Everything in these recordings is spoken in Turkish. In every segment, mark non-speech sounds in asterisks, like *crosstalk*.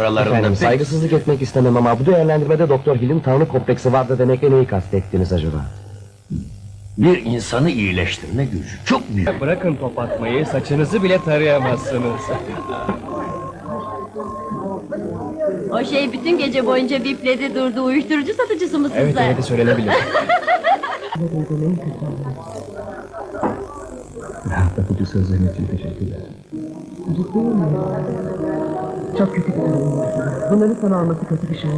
aralarında Efendim pek... saygısızlık etmek istemem ama bu değerlendirmede Doktor Hill'in tanrı kompleksi vardı demekle neyi kastettiniz acaba? Bir insanı iyileştirme gücü çok büyük. Bırakın top atmayı, saçınızı bile tarayamazsınız. O şey bütün gece boyunca bipledi durdu. Uyuşturucu satıcısı mısınız? Evet, öyle de söylenebilir. *laughs* Rahatlatıcı sözlerin için teşekkürler. Çok kötü bir durum. Bunların sana olması kötü bir şey.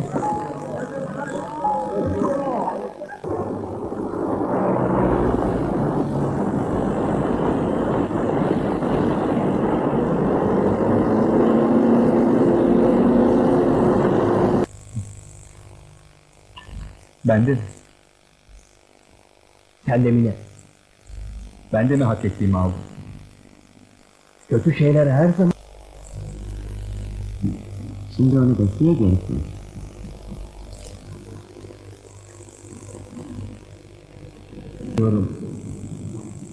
Ben de. Sen de mi ne? Ben de mi hak ettiğimi aldım? Kötü şeyler her zaman... Şimdi onu bekleyeceksin.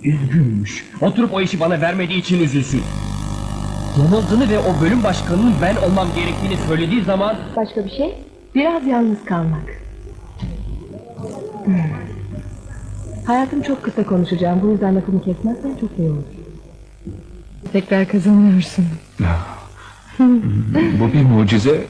Üzgünmüş. Oturup o işi bana vermediği için üzülsün. Yanıldığını ve o bölüm başkanının ben olmam gerektiğini söylediği zaman Başka bir şey? Biraz yalnız kalmak. Hmm. Hayatım çok kısa konuşacağım. Bu yüzden lafımı kesmezsen çok iyi olur. Tekrar kazanıyorsun. Bu bir mucize.